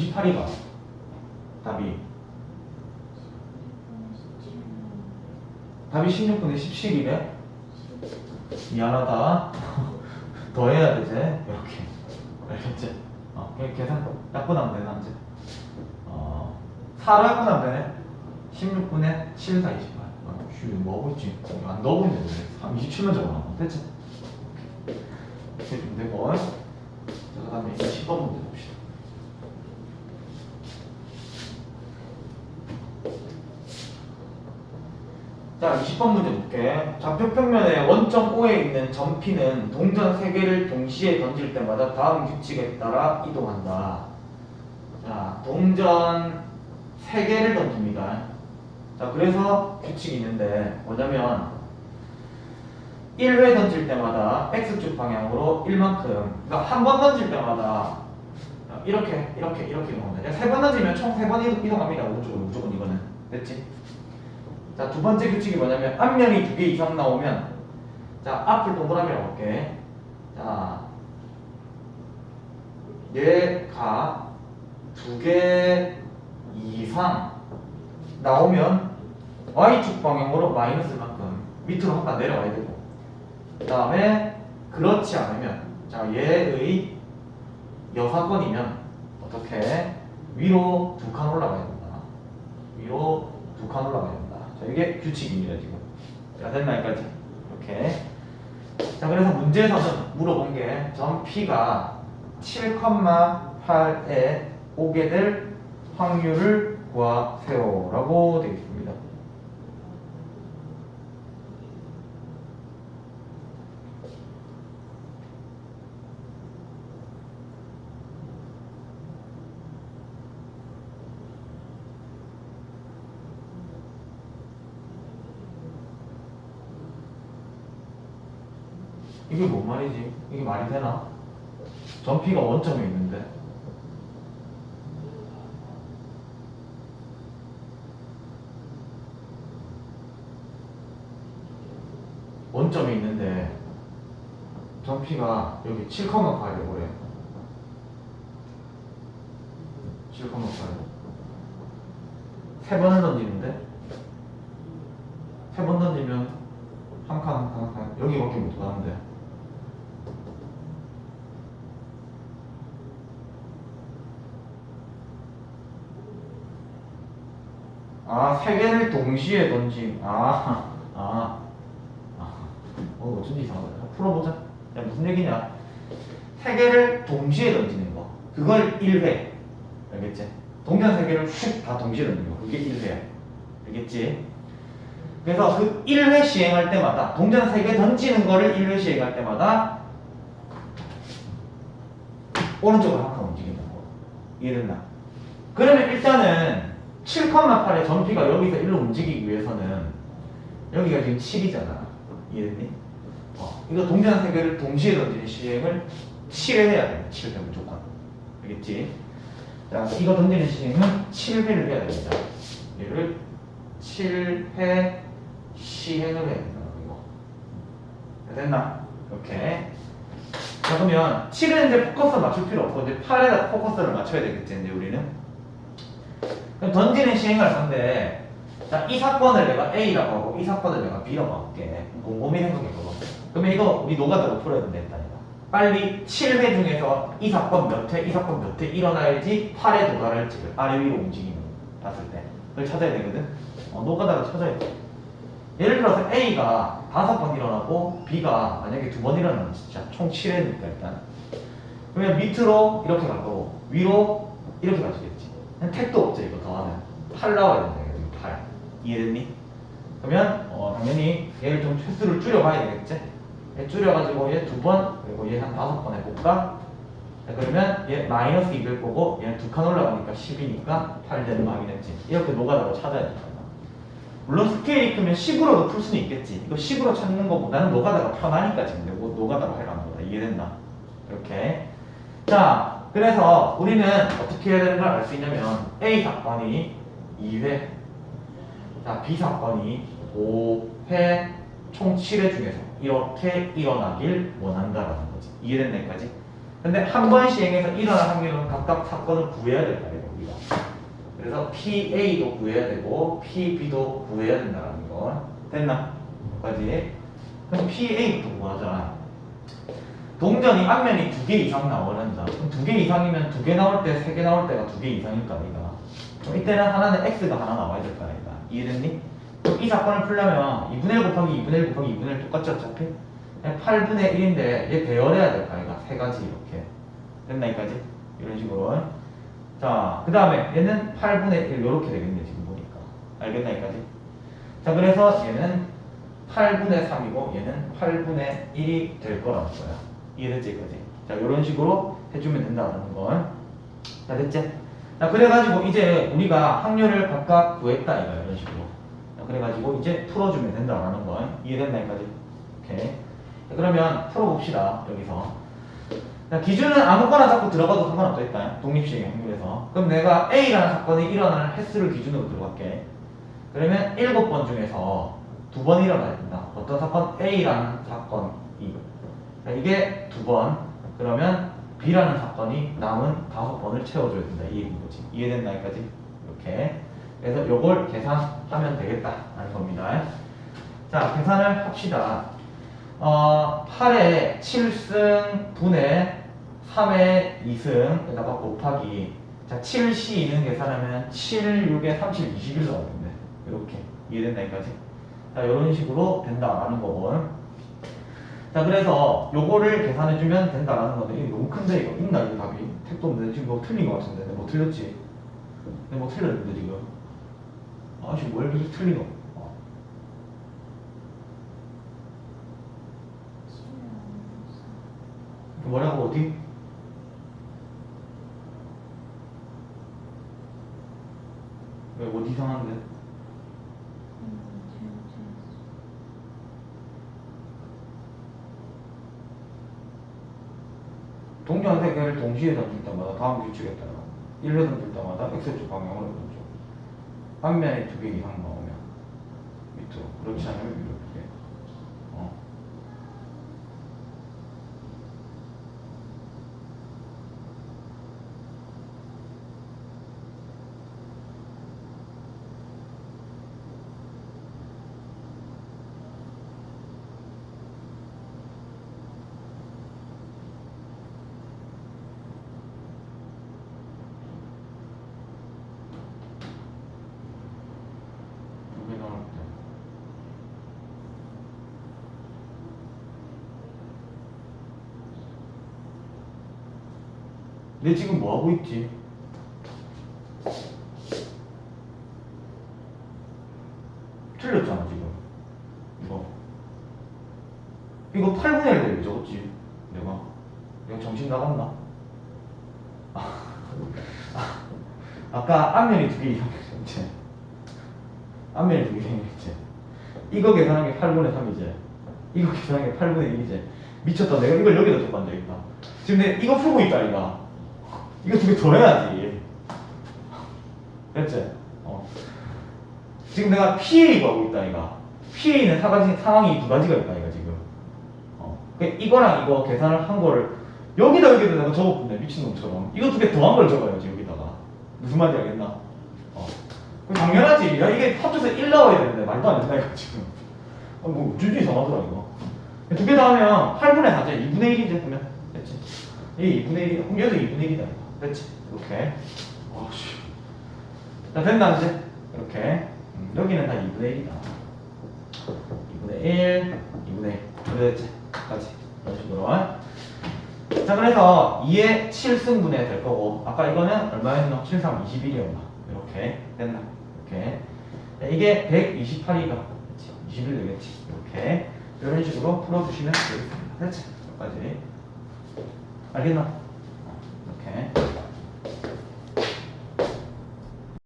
28이가. 답이. 답이 16분의 17이래 미안하다. 더 해야 되지? 이렇게. 알겠지? 어, 계산 약분 하면 되나 이제? 어, 4로 약분 하면 되네. 16분의 7, 4, 28 어, 쉬, 뭐 하고 있지? 안 넣어보 있는데 왜 27만 적어놔. 됐지? 이렇게 좀 되고 자, 그 다음에 10번 문제 봅시다 자, 20번 문제 볼게. 좌표평면의 원점 O에 있는 점 P는 동전 3개를 동시에 던질 때마다 다음 규칙에 따라 이동한다. 자, 동전 3개를 던집니다. 자, 그래서 규칙이 있는데 뭐냐면 1회 던질 때마다 X축 방향으로 1만큼 그러니까 한 번 던질 때마다 이렇게 이렇게 이렇게 이동합니다. 세 번 던지면 총 세 번 이동합니다. 오른쪽으로 무조건 이거는 됐지? 자, 두 번째 규칙이 뭐냐면 앞면이 두 개 이상 나오면 자, 앞을 동그라미라고 할게. 자, 얘가 두 개 이상 나오면 y축 방향으로 마이너스만큼 밑으로 한칸 내려와야 되고 그 다음에 그렇지 않으면 자, 얘의 여사건이면 어떻게 위로 두 칸 올라가야 된다. 위로 두 칸 올라가야 된다. 자, 이게 규칙입니다, 지금. 자, 됐나, 여기까지? 이렇게. 자, 그래서 문제에서는 물어본 게 점 P가 7,8에 오게 될 확률을 구하세요. 라고 되어 있습니다. 이게 뭔 말이지? 이게 말이 되나? 점피가 원점에 있는데. 원점에 있는데 점피가 여기 7,8에 오래? 7,8세 번을 던지는데? 세 번 던지면 한 칸 한 칸 한 칸. 여기밖에 못 가는데 아, 세 개를 동시에 던짐. 아, 아, 아. 어, 어쩐지 이상하다. 풀어보자. 야, 무슨 얘기냐? 세 개를 동시에 던지는 거. 그걸 1회. 알겠지? 동전 세 개를 슉다 동시에 던지는 거. 그게 1회야. 알겠지? 그래서 그 1회 시행할 때마다, 동전 세 개 던지는 거를 1회 시행할 때마다, 오른쪽으로 한 칸 움직이는 거. 이해됐나? 그러면 일단은 7,8의 점피가 여기서 1로 움직이기 위해서는 여기가 지금 7이잖아. 이해됐니? 어, 이거 동전 세 개를 동시에 던지는 시행을 7회 해야 돼. 7회 무조건. 알겠지? 자, 이거 던지는 시행은 7회를 해야 됩니다. 얘를 7회 시행을 해야 된다. 이거. 됐나? 이렇게. 자, 그러면 7은 이제 포커스 맞출 필요 없고 이제 8에다 포커스를 맞춰야 되겠지, 이제 우리는. 그럼 던지는 시행을 할 건데 자, 이 사건을 내가 A라고 하고 이 사건을 내가 B라고 할게. 곰곰이 생각해 봐. 그러면 이거 우리 노가다로 풀어야 된다. 빨리 7회 중에서 이 사건 몇 회, 이 사건 몇 회 일어나야지 8에 도달할지를 아래 위로 움직이는 봤을 때 그걸 찾아야 되거든. 어, 노가다로 찾아야 돼. 예를 들어서 A가 다섯 번 일어나고 B가 만약에 두번 일어나면 진짜 총 7회니까 일단. 그러면 밑으로 이렇게 갈 거고 위로 이렇게 가시겠지 택도 없죠 이거 더하면. 8 나와야 된다 이거. 8 이해됐니? 그러면 어, 당연히 얘를 좀 횟수를 줄여봐야 되겠지? 얘 줄여가지고 얘 두 번 그리고 얘 한 다섯 번 해볼까? 자, 그러면 얘 마이너스 2될 거고 얘는 두 칸 올라가니까 10이니까 8 되는 거 확인했지. 이렇게 노가다로 찾아야 된다 물론 스케일이 크면 10으로도 풀 수는 있겠지. 이거 10으로 찾는 것보다는 노가다가 편하니까 지금 내가 노가다로 해라는 거다. 이해된다 이렇게. 자 그래서 우리는 어떻게 해야 되는 걸 알 수 있냐면 A 사건이 2회 자 B 사건이 5회 총 7회 중에서 이렇게 일어나길 원한다라는 거지 이해됐나 여기까지? 근데 한 번 시행해서 일어날 확률은 각각 사건을 구해야 될 거예요, 우리가. 그래서 PA도 구해야 되고 PB도 구해야 된다는 거. 됐나? 까지 그럼 PA부터 구하자. 동전이 앞면이 두 개 이상 나오는다. 그럼 두 개 이상이면 두 개 나올 때, 세 개 나올 때가 두 개 이상일 거 아이가. 그럼 이때는 하나는 X가 하나 나와야 될 거 아이가. 이해됐니? 그럼 이 사건을 풀려면 2분의 1 곱하기 2분의 1 곱하기 2분의 1 똑같지 어차피? 8분의 1인데 얘 배열해야 될 거 아이가. 세 가지 이렇게. 됐나 이까지? 이런 식으로. 자, 그 다음에 얘는 8분의 1 이렇게 되겠네 지금 보니까. 알겠나 이까지? 자, 그래서 얘는 8분의 3이고 얘는 8분의 1이 될 거라는 거야. 이해됐지 이거지? 자, 이런 식으로 해주면 된다는 건. 자, 됐지? 자, 그래가지고 이제 우리가 확률을 각각 구했다 이거야 이런 식으로. 자, 그래가지고 이제 풀어주면 된다라는 건 이해됐나 이까지? 오케이. 자, 그러면 풀어봅시다 여기서. 자, 기준은 아무거나 자꾸 들어가도 상관없겠다. 독립시행 확률에서. 그럼 내가 A라는 사건이 일어나는 횟수를 기준으로 들어갈게. 그러면 7번 중에서 두 번 일어나야 된다. 어떤 사건? A라는 사건이. 자, 이게 두 번. 그러면 B라는 사건이 남은 다섯 번을 채워줘야 된다. 이 얘기인 거지. 이해됐나 여기까지? 이렇게. 그래서 요걸 계산하면 되겠다. 라는 겁니다. 자, 계산을 합시다. 어, 8에 7승 분의 3의 2승에다가 곱하기 자, 7C2는 계산하면 7, 6에 30, 21 나오겠네. 이렇게 이해된다 여기까지? 자, 이런 식으로 된다라는 거고. 자, 그래서 요거를 계산해주면 된다라는 건데 이게 너무 큰데 이거 있나 이 답이? 택도 없는데 지금 뭐 틀린 거 같은데 내가 뭐 틀렸지? 내가 뭐 틀렸는데 지금? 아, 지금 뭘 이렇게 틀리노? 어. 뭐라고 어디? 왜 어디 이상한데? 동전 세 개를 동시에 던질 때마다 다음 규칙에 따라 1회 던질 때마다 X축 방향으로 던져 앞면에 두 개 이상 나오면 밑으로. 그렇지 않으면 위로 두개 어. 두 개 나올 때 내 지금 뭐 하고 있지? 틀렸잖아 지금. 이거. 이거 8분의 1 되게 적었지? 내가. 내가 정신 나갔나? 아, 아, 아까 앞면이 두 개 이상했지. 앞면이 두 개 이상했지. 이거 계산한 게 8분의 3이지. 이거 계산한 게 8분의 1이지. 미쳤다. 내가 이걸 여기다 적고 앉아있다. 지금 내가 이거 풀고 있다 이거 이거 두 개 더 해야지 됐지? 어. 지금 내가 PA 구하고 있다 이거 PA는 사가지, 상황이 두 가지가 있다 이거 지금 어. 그 이거랑 이거 계산을 한 거를 여기다 여기다 내가 적었군요 미친놈처럼 이거 두 개 더한 걸 적어야지 여기다가 무슨 말인지 알겠나? 어. 그 당연하지 야 이게 합쳐서 1 나와야 되는데 말도 안 된다 이거 지금 어, 뭐 우주주의 이상하더라 이거 두 개 다 하면 8분의 4죠 2분의 1이지 그러면 됐지 이게 2분의 1이야 그럼 얘도 2분의 1이다 됐지. 이렇게 어씨. 자 된다 이제? 이렇게 음, 여기는 다 2분의 1이다. 2분의 1 2분의 1 그래 됐지 까지 이런 식으로 자 그래서 2의 7승분해 될 거고 아까 이거는 얼마였노? 7, 3, 21이었나? 이렇게 된다 이렇게. 자, 이게 128이가 21 되겠지. 이렇게. 이런 식으로 풀어주시면 되겠습니다. 됐지? 여기까지. 알겠나? Okay.